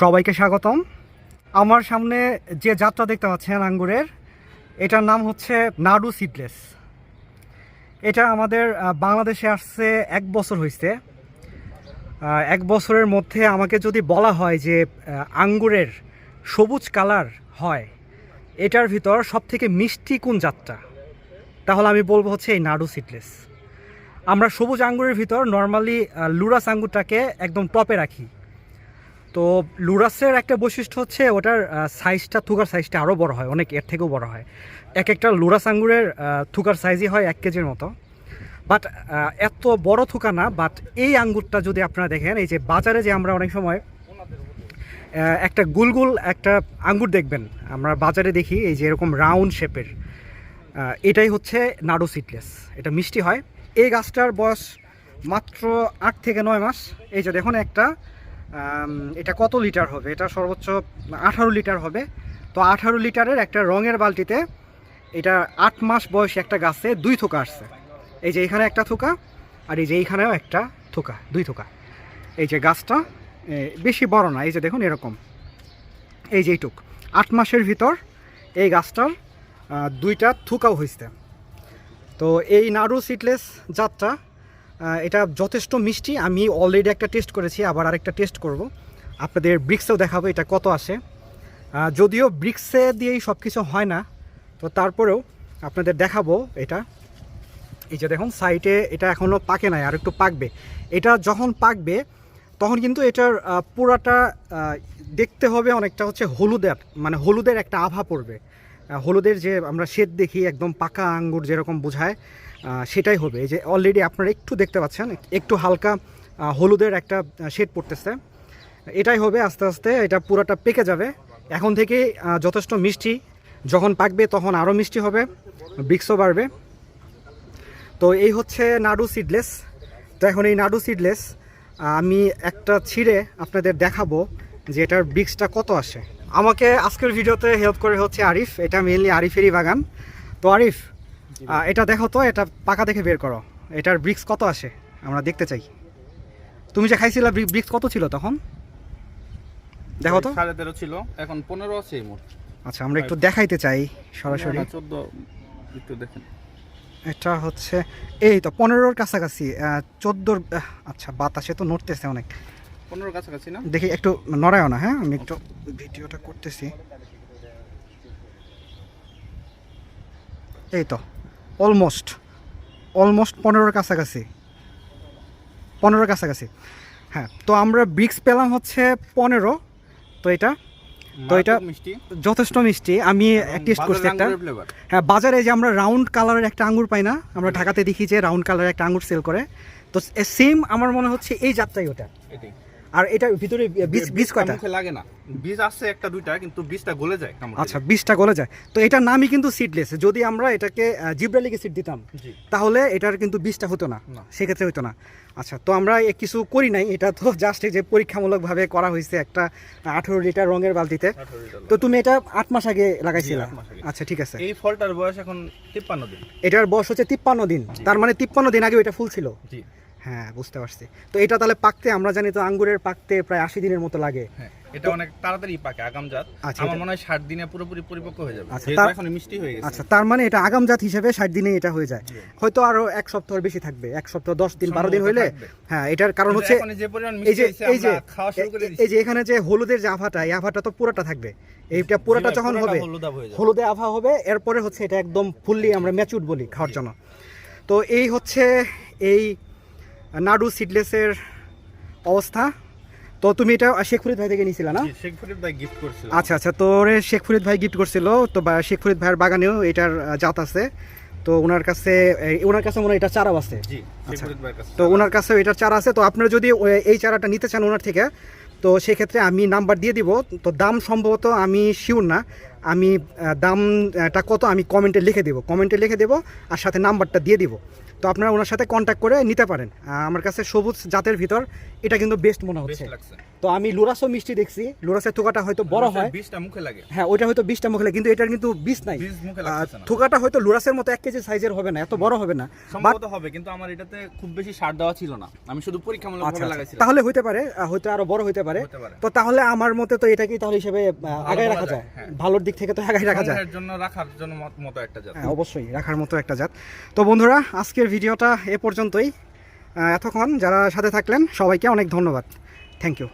সবাইকে স্বাগতম। আমার সামনে যে যাত্রা দেখতে পাচ্ছেন আঙ্গুরের, এটার নাম হচ্ছে নাডু সিডলেস। এটা আমাদের বাংলাদেশে আসছে এক বছর হয়েছে এক বছরের মধ্যে আমাকে যদি বলা হয় যে আঙ্গুরের সবুজ কালার হয়, এটার ভিতর সবথেকে মিষ্টি কোন যাত্রা? তাহলে আমি বলব হচ্ছে এই নাডু সিডলেস। আমরা সবুজ আঙ্গুরের ভিতর নর্মালি লুরাস আঙ্গুরটাকে একদম টপে রাখি। তো লুরাসের একটা বৈশিষ্ট্য হচ্ছে ওটার সাইজটা থুকার সাইজটা আরও বড় হয়, অনেক, এর থেকেও বড় হয়। এক একটা লুরাস আঙ্গুরের থুকার সাইজই হয় এক কেজির মতো। বাট এত বড় থুকা না বাট এই আঙ্গুরটা যদি আপনারা দেখেন, এই যে বাজারে যে আমরা অনেক সময় একটা গুলগুল একটা আঙ্গুর দেখবেন, আমরা বাজারে দেখি এই যে এরকম রাউন্ড শেপের এটাই হচ্ছে নাডু সিডলেস এটা মিষ্টি হয়। এই গাছটার বয়স মাত্র আট থেকে নয় মাস। এই যে দেখুন একটা এটা কত লিটার হবে? এটা সর্বোচ্চ আঠারো লিটার হবে। তো আঠারো লিটারের একটা রঙের বালতিতে এটা আট মাস বয়সী একটা গাছে দুই থোকা আসছে। এই যে এখানে একটা থোকা আর এই যে এইখানেও একটা থোকা, দুই থোকা। এই যে গাছটা বেশি বড় না, এই যে দেখুন এরকম। এই যে এইটুক। আট মাসের ভিতর এই গাছটার দুইটা থুকাও হয়েছে তো এই নাড়ু সিটলেস জাতটা এটা যথেষ্ট মিষ্টি। আমি অলরেডি একটা টেস্ট করেছি, আবার আরেকটা টেস্ট করব। আপনাদের ব্রিক্সেও দেখাবো এটা কত আসে। যদিও ব্রিক্সে দিয়েই সব কিছু হয় না, তো তারপরেও আপনাদের দেখাবো এটা। এই যে দেখুন সাইটে এটা এখনও পাকে নাই, আর একটু পাকবে। এটা যখন পাকবে, তখন কিন্তু এটার পুরাটা দেখতে হবে অনেকটা হচ্ছে হলুদের মানে হলুদের একটা আভা পড়বে। হলুদের যে আমরা শেড দেখি, একদম পাকা আঙ্গুর যেরকম বোঝায় সেটাই হবে। যে অলরেডি আপনারা একটু দেখতে পাচ্ছেন একটু হালকা হলুদের একটা শেড পড়তেছে। এটাই হবে আস্তে আস্তে এটা পুরাটা পেকে যাবে। এখন আহ, যথেষ্ট মিষ্টি যখন পাকবে তখন আরও মিষ্টি হবে ব্রিক্সও বাড়বে। তো এই হচ্ছে নাডু সিডলেস তো এখন এই নাডু সিডলেস আমি একটা ছিঁড়ে আপনাদের দেখাবো যে এটার ব্রিক্সটা কত আসে। আমাকে আজকের ভিডিওতে হেল্প করে হচ্ছে আরিফ। এটা মেনলি আরিফেরই বাগান। তো আরিফ এটা দেখো তো এটা পাকা দেখে বের করো। এটার ব্রিক্স কত আসে? আমরা দেখতে চাই। তুমি যে খাইছিলা ব্রিক্স কত ছিল তখন? দেখো তো। সাড়ে তেরো ছিল এখন পনেরো আছে মোট আচ্ছা আমরা একটু দেখাইতে চাই সরাসরি। চোদ্দ একটু দেখেন। এটা হচ্ছে এই তো পনেরোর কাছাকাছি চোদ্দোর আচ্ছা বাতাসে তো নড়তেছে অনেক। পনেরো কাছাকাছি না? দেখি একটু নড়ায়ও না হ্যাঁ? আমি একটু ভিডিওটা করতেছি। এই তো অলমোস্ট অলমোস্ট পনেরোর কাছাকাছি পনেরোর কাছাকাছি। হ্যাঁ তো আমরা ব্রিক্স পেলাম হচ্ছে পনেরো তো এটা তো এটা মিষ্টি। যথেষ্ট মিষ্টি। আমি টেস্ট করছি একটা। হ্যাঁ বাজারে যে আমরা রাউন্ড কালারের একটা আঙ্গুর পাই না আমরা ঢাকাতে দেখি যে রাউন্ড কালারের একটা আঙ্গুর সেল করে। তো সেম আমার মনে হচ্ছে এই জাতটাই ওটা। আর এটার ভিতরে বীজ বীজ কয়টা? মুখে লাগে না। বীজ আছে একটা দুইটা কিন্তু বীজটা গলে যায় আচ্ছা বীজটা গলে যায়। তো এটার নামই কিন্তু সিডলেস যদি আমরা এটাকে জিব্রালিকে সিড দিতাম তাহলে এটার কিন্তু বীজটা হতো না। সেক্ষেত্রে হতো না। আচ্ছা তো আমরা কিছু করি নাই। এটা তো জাস্ট যে পরীক্ষামূলকভাবে করা হয়েছে একটা আঠেরো লিটার রঙের বালতিতে। তো তুমি এটা আট মাস আগে লাগাইছিলা। আচ্ছা ঠিক আছে। এই ফলটার বয়স এখন তিপ্পান্ন দিন। এটার বয়স হচ্ছে তিপ্পান্ন দিন। তার মানে তিপ্পান্ন দিন আগে এটা ফুল ছিল? জি। হ্যাঁ বুঝতে পারছি। তো এটা তাহলে পাকতে আমরা জানি তো আঙ্গুরের পাকতে প্রায় আশি দিনের মতো লাগে। হ্যাঁ এটা অনেক তাড়াতাড়ি পাকে আগাম জাত। আচ্ছা, আমার মনে হয় ষাট দিনে পুরোপুরি পরিপক্ক হয়ে যাবে। আচ্ছা, তার- এখন মিষ্টি হয়ে গেছে। আচ্ছা তার মানে এটা আগাম জাত হিসেবে ষাট দিনে এটা হয়ে যায়। হয়তো আরও এক সপ্তাহ বেশি থাকবে এক সপ্তাহ দশ দিন বারো দিন হইলে হ্যাঁ এটার কারণ হচ্ছে এই যে এই যে এই- যে এখানে যে হলুদের যে আভাটা এই আভাটা তো পুরোটা থাকবে। এইটা পুরোটা যখন হবে। হলুদে আভা হবে এরপরে হচ্ছে এটা একদম ফুললি আমরা ম্যাচুর বলি খাওয়ার জন্য। তো এই হচ্ছে এই নাডু সিডলেসের অবস্থা। তো তুমি এটা শেখ ফরিদ ভাই থেকে নিয়েছিলা না? শেখ ফরিদ ভাই গিফট করছিল। আচ্ছা আচ্ছা তো ওরে শেখ ফরিদ ভাই গিফট করছিল। তো শেখ ফরিদ ভাইয়ের বাগানেও এটার জাত আছে। তো ওনার কাছে ওনার কাছে মনে হয় এটা চারাও আছে। আচ্ছা। তো ওনার কাছে এটার চারা আছে। তো আপনারা যদি এই চারাটা নিতে চান ওনার থেকে তো সেক্ষেত্রে আমি নাম্বার দিয়ে দিব। তো দাম সম্ভবত আমি শিওর না। আমি দামটা কত আমি কমেন্টে লিখে দেবো। কমেন্টে লিখে দেবো আর সাথে নাম্বারটা দিয়ে দিব। তো আপনারা ওনার সাথে কন্ট্যাক্ট করে নিতে পারেন। আমার কাছে সবুজ জাতের ভিতর এটা কিন্তু বেস্ট মনে হচ্ছে। তো আমি লুরাসও মিষ্টি দেখছি। লুরাসের থোকাটা হয়তো বড় হয়। বীজটা মুখে লাগে। হ্যাঁ ওইটা হয়তো বিশটা মুখে লাগে, কিন্তু এটার কিন্তু বিষ নাই। থোকাটা হয়তো লুরাসের মতো এক কেজি সাইজের হবে না এত বড় হবে না। সম্ভবত হবে কিন্তু আমার এটাতে খুব বেশি সার দেওয়া ছিল না। আমি শুধু পরীক্ষামূলক আচ্ছা আচ্ছা। লাগাইছিলাম। তাহলে হইতে পারে হয়তো আরও বড় হইতে পারে। হতে পারে। তো তাহলে আমার মতে তো এটাকেই তাহলে হিসেবে আগায় রাখা যায়, যায়। হ্যাঁ। ভালোর দিক থেকে তো আগায় রাখা যায়। জন্য রাখার জন্য মতো একটা জাত। হ্যাঁ অবশ্যই রাখার মতো একটা জাত। তো বন্ধুরা আজকের ভিডিওটা এ পর্যন্তই। এতক্ষণ যারা সাথে থাকলেন সবাইকে অনেক ধন্যবাদ। Thank you